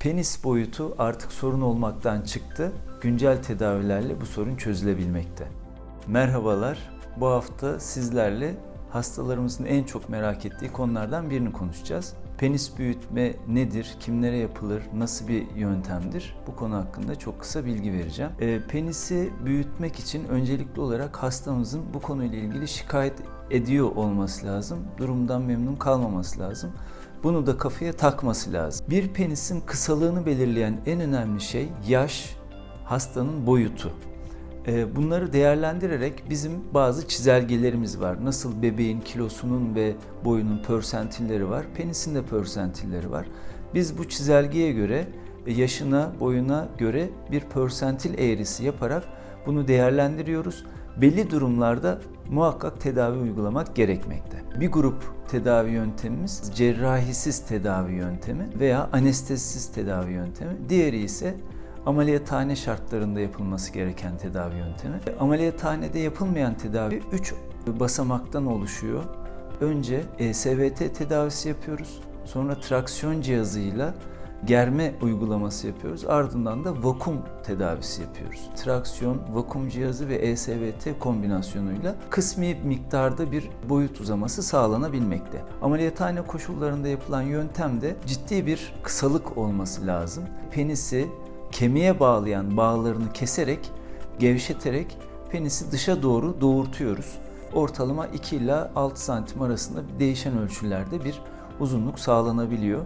Penis boyutu artık sorun olmaktan çıktı. Güncel tedavilerle bu sorun çözülebilmekte. Merhabalar. Bu hafta sizlerle hastalarımızın en çok merak ettiği konulardan birini konuşacağız. Penis büyütme nedir, kimlere yapılır, nasıl bir yöntemdir? Bu konu hakkında çok kısa bilgi vereceğim. Ee, penisi büyütmek için öncelikli olarak hastamızın bu konuyla ilgili şikayet ediyor olması lazım. Durumdan memnun kalmaması lazım. Bunu da kafaya takması lazım. Bir penisin kısalığını belirleyen en önemli şey yaş, hastanın boyutu. Ee, Bunları değerlendirerek bizim bazı çizelgelerimiz var. Nasıl bebeğin kilosunun ve boyunun pörsentilleri var, penisin de pörsentilleri var. Biz bu çizelgeye göre e, yaşına, boyuna göre bir pörsentil eğrisi yaparak bunu değerlendiriyoruz. Belli durumlarda muhakkak tedavi uygulamak gerekmekte. Bir grup tedavi yöntemimiz cerrahisiz tedavi yöntemi veya anestezisiz tedavi yöntemi. Diğeri ise ameliyathane şartlarında yapılması gereken tedavi yöntemi. Ameliyathanede yapılmayan tedavi 3 basamaktan oluşuyor. Önce e, SVT tedavisi yapıyoruz. Sonra traksiyon cihazıyla germe uygulaması yapıyoruz. Ardından da vakum tedavisi yapıyoruz. Traksiyon, vakum cihazı ve ESVT kombinasyonuyla kısmi miktarda bir boyut uzaması sağlanabilmekte. Ameliyathane koşullarında yapılan yöntemde ciddi bir kısalık olması lazım. Penisi kemiğe bağlayan bağlarını keserek, gevşeterek penisi dışa doğru doğurtuyoruz. Ortalama 2 ila 6 santim arasında değişen ölçülerde bir uzunluk sağlanabiliyor.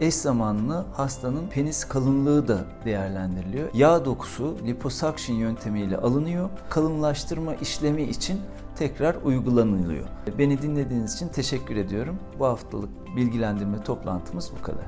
Eş zamanlı hastanın penis kalınlığı da değerlendiriliyor. Yağ dokusu liposuction yöntemiyle alınıyor. Kalınlaştırma işlemi için tekrar uygulanılıyor. Beni dinlediğiniz için teşekkür ediyorum. Bu haftalık bilgilendirme toplantımız bu kadar.